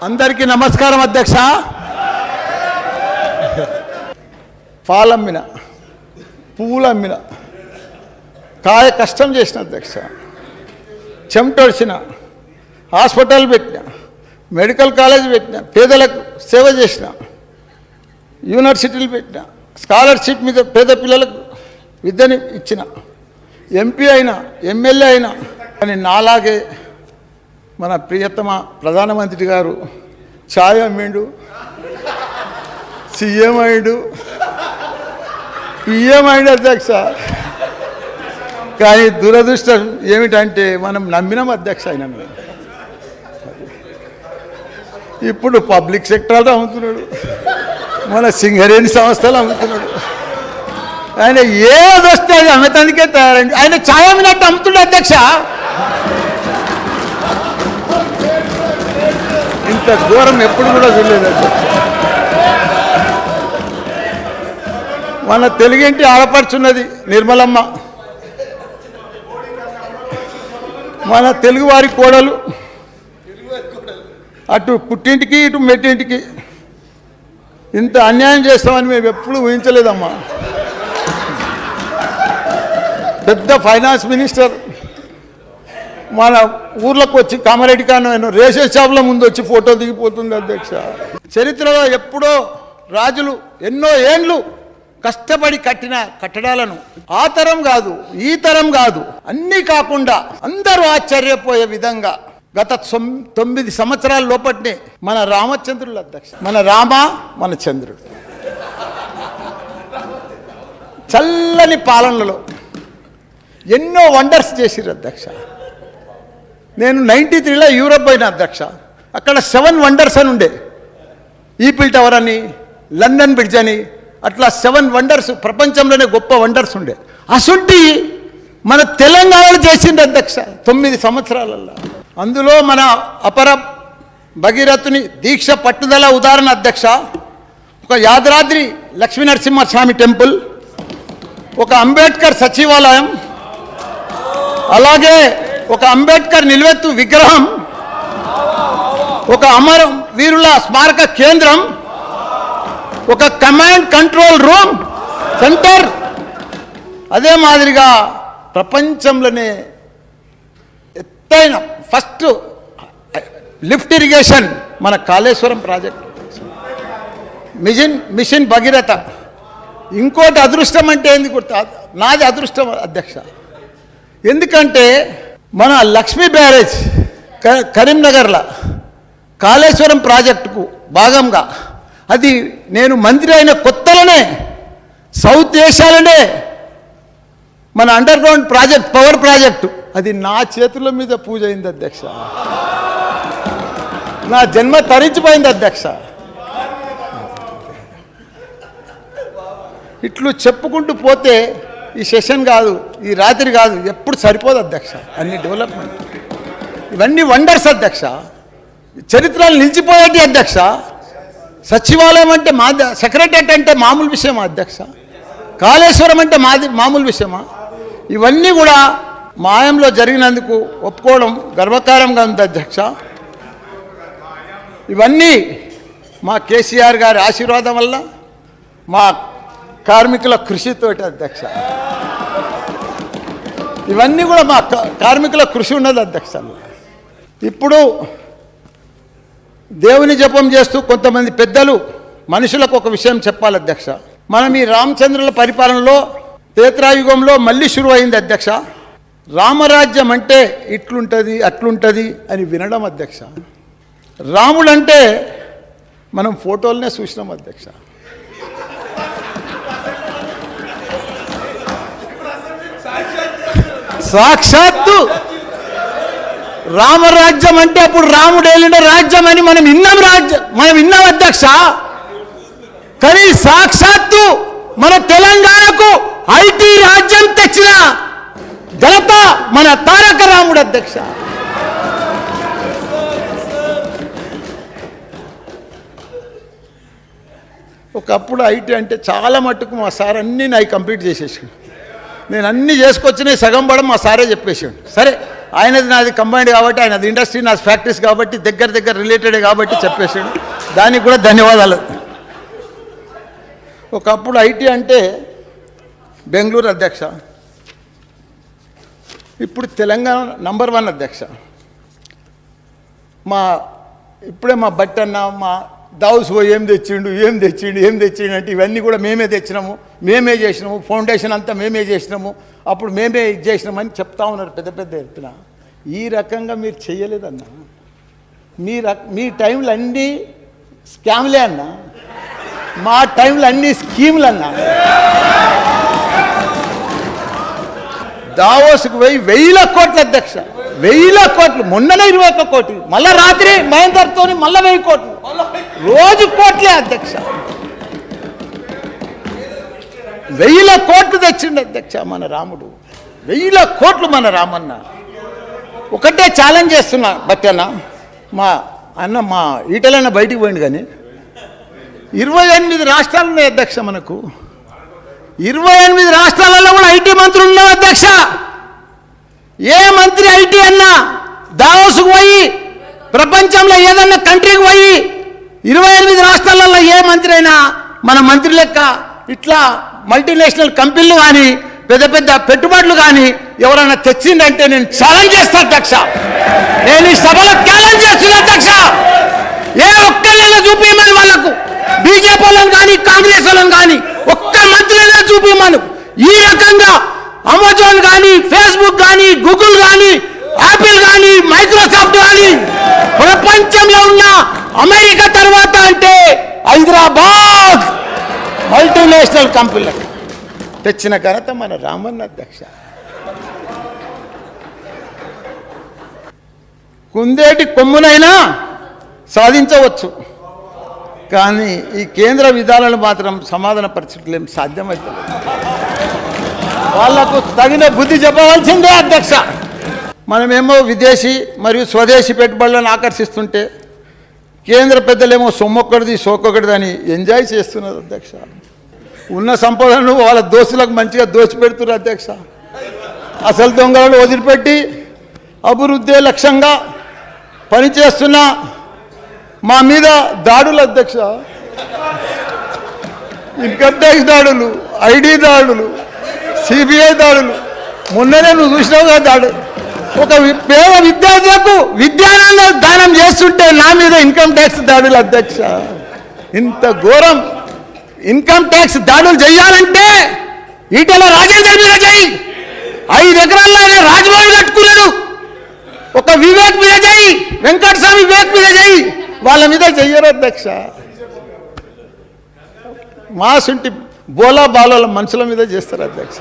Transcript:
అందరికీ నమస్కారం అధ్యక్ష. పాలమ్మిన పువ్వులమ్మిన కాయ కష్టం చేసిన అధ్యక్ష చెమటొడిచిన హాస్పిటల్ పెట్టిన మెడికల్ కాలేజ్ పెట్టిన పేదలకు సేవ చేసిన యూనివర్సిటీలు పెట్టిన స్కాలర్షిప్ మీద పేద పిల్లలకు విద్యని ఇచ్చిన ఎంపీ అయినా ఎమ్మెల్యే అయినా కానీ నాలాగే మన ప్రియతమ ప్రధానమంత్రి గారు ఛాయ్ అమ్మిండు సీఎం అయ్యాడు పిఎం అయ్యాడు అధ్యక్ష. కానీ దురదృష్టం ఏమిటంటే మనం నమ్మినాం అధ్యక్ష ఆయన ఇప్పుడు పబ్లిక్ సెక్టర్లో అమ్ముతున్నాడు. మన సింగరేణి సంస్థలు అమ్ముతున్నాడు. ఆయన ఏదొస్తే వస్తే అది అమ్మటానికే తయారండి ఆయన ఛాయ్ అమ్మినట్టు అమ్ముతుండే అధ్యక్ష. ఇంత ఘోరం ఎప్పుడు కూడా చూడలేదు మన తెలుగింటి ఆడపడుచున్నది? నిర్మలమ్మ. మన తెలుగువారి కోడలు. అటు పుట్టింటికి ఇటు మెట్టింటికి. ఇంత అన్యాయం చేస్తామని మేము ఎప్పుడు ఊహించలేదమ్మా. పెద్ద ఫైనాన్స్ మినిస్టర్ మన ఊర్లోకి వచ్చి కామారెడ్డి కాను రేషన్ షాపుల ముందు వచ్చి ఫోటో దిగిపోతుంది అధ్యక్ష. చరిత్రలో ఎప్పుడో రాజులు ఎన్నో ఏండ్లు కష్టపడి కట్టిన కట్టడాలను. ఆ తరం కాదు ఈ తరం కాదు అన్నీ కాకుండా అందరూ ఆశ్చర్యపోయే విధంగా గత తొమ్మిది సంవత్సరాల లోపట్నే మన రామచంద్రులు అధ్యక్ష మన రామ మన చంద్రుడు. చల్లని పాలనలో ఎన్నో వండర్స్ చేసిర్రు అధ్యక్ష. నేను నైంటీ త్రీలో యూరోప్ పోయిన అధ్యక్ష. అక్కడ సెవెన్ వండర్స్ అని ఉండే. ఈపిల్ టవర్ అని లండన్ బ్రిడ్జ్ అని అట్లా సెవెన్ వండర్స్ ప్రపంచంలోనే గొప్ప వండర్స్ ఉండే. అసుంటి మన తెలంగాణలో చేసింది అధ్యక్ష తొమ్మిది సంవత్సరాలలో అందులో మన అపర భగీరథుని దీక్ష పట్టుదల ఉదాహరణ అధ్యక్ష. ఒక యాదాద్రి లక్ష్మీనరసింహస్వామి టెంపుల్ ఒక అంబేద్కర్ సచివాలయం అలాగే ఒక అంబేద్కర్ నిలువెత్తు విగ్రహం ఒక అమర వీరుల స్మారక కేంద్రం ఒక కమాండ్ కంట్రోల్ రూమ్ సెంటర్. అదే మాదిరిగా ప్రపంచంలోనే ఎత్తైన ఫస్ట్ లిఫ్ట్ ఇరిగేషన్ మన Kaleshwaram project. Mission mission Bhagiratha. ఇంకోటి అదృష్టం అంటే ఏంది గుర్తు? నాది అదృష్టం అధ్యక్ష. ఎందుకంటే మన లక్ష్మీ బ్యారేజ్ క- కరీంనగర్లో కాళేశ్వరం ప్రాజెక్టుకు భాగంగా అది నేను మంత్రి అయిన కొత్తలోనే సౌత్ ఏషియాలోనే మన underground project power project. అది నా చేతుల మీద పూజ అయింది అధ్యక్ష. నా జన్మ తరించిపోయింది అధ్యక్ష. ఇట్లు చెప్పుకుంటూ పోతే ఈ సెషన్ కాదు ఈ రాత్రి కాదు ఎప్పుడు సరిపోదు అధ్యక్ష అన్ని డెవలప్మెంట్ ఇవన్నీ వండర్స్ అధ్యక్ష. చరిత్రలు నిలిచిపోయేటి అధ్యక్ష. సచివాలయం అంటే మా సెక్రటరియట్ అంటే మామూలు విషయమా అధ్యక్ష? కాళేశ్వరం అంటే మాది మామూలు విషయమా? ఇవన్నీ కూడా మాయంలో జరిగినందుకు ఒప్పుకోవడం గర్వకారంగా ఉంది అధ్యక్ష. ఇవన్నీ మా కేసీఆర్ గారి ఆశీర్వాదం వల్ల మా కార్మికుల కృషితోటి అధ్యక్ష. ఇవన్నీ కూడా మా కార్మికుల కృషి ఉన్నది అధ్యక్ష. ఇప్పుడు దేవుని జపం చేస్తూ కొంతమంది పెద్దలు మనుషులకు ఒక విషయం చెప్పాలి అధ్యక్ష. మనం ఈ రామచంద్రుల పరిపాలనలో తేత్రాయుగంలో మళ్ళీ శురు అయింది అధ్యక్ష. రామరాజ్యం అంటే ఇట్లుంటుంది అట్లుంటుంది అని వినడం అధ్యక్ష. రాముడంటే మనం ఫోటోలనే చూసినాం అధ్యక్ష. సాక్షాత్తు రామరాజ్యం అంటే అప్పుడు రాముడు వెళ్ళిన రాజ్యం అని మనం విన్నాం రాజ్యం మనం విన్నాం అధ్యక్ష. కానీ సాక్షాత్తు మన తెలంగాణకు ఐటీ రాజ్యం తెచ్చిన ఘనత మన తారక రాముడు అధ్యక్ష. ఒకప్పుడు ఐటీ అంటే చాలా మట్టుకు మా సార్ అన్నీ నాయి కంప్లీట్ చేసేసాడు. నేను అన్నీ చేసుకొచ్చినాయి సగం పడం మా సారే చెప్పేసాడు సరే ఆయనది నాది కంబైండ్ కాబట్టి ఆయనది ఇండస్ట్రీ నాది ఫ్యాక్టరీస్ కాబట్టి దగ్గర దగ్గర రిలేటెడ్ కాబట్టి చెప్పేసాడు దానికి కూడా ధన్యవాదాలు. ఒకప్పుడు ఐటీ అంటే బెంగళూరు అధ్యక్ష. ఇప్పుడు తెలంగాణ నంబర్ వన్ అధ్యక్ష. మా ఇప్పుడే మా బట్టన్న మా దావుస్ పోయి ఏం తెచ్చిండు ఏం తెచ్చిండు ఏం తెచ్చిండు అంటే ఇవన్నీ కూడా మేమే తెచ్చినాము. మేమే చేసినాము ఫౌండేషన్ అంతా మేమే చేసినాము అప్పుడు మేమే ఇది చేసినామని చెప్తా ఉన్నారు పెద్ద పెద్ద ఎత్తున. ఈ రకంగా మీరు చేయలేదన్న. మీ రక మీ టైంలో అన్నీ స్కామ్లే అన్న. మా టైంలో అన్ని స్కీములు అన్న దావోస్కి పోయి వెయ్యిల కోట్ల అధ్యక్ష. వెయ్యిల కోట్లు. మొన్ననే ఇరవై ఒక్క కోటి మళ్ళా రాత్రి మహేందర్తో మళ్ళా వెయ్యి కోట్లు. రోజు కోట్లే అధ్యక్ష. వెయ్యిల కోట్లు తెచ్చిండు. అధ్యక్ష మన రాముడు. వెయ్యిల కోట్లు మన రామన్న. ఒకటే ఛాలెంజ్ చేస్తున్నా బట్టన్న మా అన్న మా ఈటలన్న బయటికి పోయింది కానీ ఇరవై ఎనిమిది రాష్ట్రాలు ఉన్నాయి అధ్యక్ష మనకు. ఇరవై ఎనిమిది రాష్ట్రాలలో కూడా ఐటీ మంత్రులు ఉన్నారు అధ్యక్ష. ఏ మంత్రి ఐటీ అన్నా దావోసుకు పోయి ప్రపంచంలో ఏదన్నా కంట్రీకి పోయి ఇరవై ఎనిమిది రాష్ట్రాలలో ఏ మంత్రి అయినా మన మంత్రి లెక్క ఇట్లా మల్టీనేషనల్ కంపెనీలు కానీ పెద్ద పెద్ద పెట్టుబడులు కానీ ఎవరైనా తెచ్చిందంటే నేను ఛాలెంజ్ చేస్తాను అధ్యక్ష. నేను ఈ సభలో ఛాలెంజ్ చేస్తున్నా అధ్యక్ష. ఏ ఒక్కళ్ళైనా చూపించమని వాళ్ళకు. బీజేపీ వాళ్ళని కానీ కాంగ్రెస్ వాళ్ళని కానీ ఒక్క మంత్రినైనా చూపించమను ఈ రకంగా అమెజాన్ కానీ ఫేస్బుక్ కానీ గూగుల్ కానీ యాపిల్ కానీ మైక్రోసాఫ్ట్ కానీ ప్రపంచంలో ఉన్న అమెరికా తర్వాత అంటే హైదరాబాద్. మల్టీనేషనల్ కంపెనీలకు తెచ్చిన ఘనత మన రామన్న అధ్యక్ష. కుందేటి కొమ్మునైనా సాధించవచ్చు. కానీ ఈ కేంద్ర విధానాలు మాత్రం సమాధాన పరిస్థితులు ఏం సాధ్యమవుతుంది వాళ్ళకు తగిన బుద్ధి చెప్పవలసిందే అధ్యక్ష. మనమేమో విదేశీ మరియు స్వదేశీ పెట్టుబడులను ఆకర్షిస్తుంటే కేంద్ర పెద్దలేమో సొమ్మొక్కడిది సోకొకటిది అని ఎంజాయ్ చేస్తున్నారు అధ్యక్ష. ఉన్న సంపదను వాళ్ళ దోస్తులకు మంచిగా దోచిపెడుతున్నారు అధ్యక్ష. అసలు దొంగలను వదిలిపెట్టి అభివృద్ధి లక్ష్యంగా పనిచేస్తున్న మా మీద దాడులు అధ్యక్ష. ఇన్కమ్ ట్యాక్స్ దాడులు ఐడి దాడులు సిబిఐ దాడులు. మొన్ననే నువ్వు చూసినావు కదా దాడు. ఒక పేద విద్యార్థులకు విద్యానంద దానం చేస్తుంటే నా మీద ఇన్కమ్ ట్యాక్స్ దాడులు అధ్యక్ష. ఇంత ఘోరం ఇన్కమ్ ట్యాక్స్ దాడులు చేయాలంటే ఈటల రాజేందర్ మీద చేయి. ఐదు ఎకరాల్లో ఆయన రాజభవన్ కట్టుకున్నాడు. ఒక వివేక్ మీద చేయి. వెంకటస్వామి వివేక్ మీద చేయి. వాళ్ళ మీద చెయ్యరు అధ్యక్ష. మా సుంటి బోలా బాలోల మనుషుల మీద చేస్తారు అధ్యక్ష.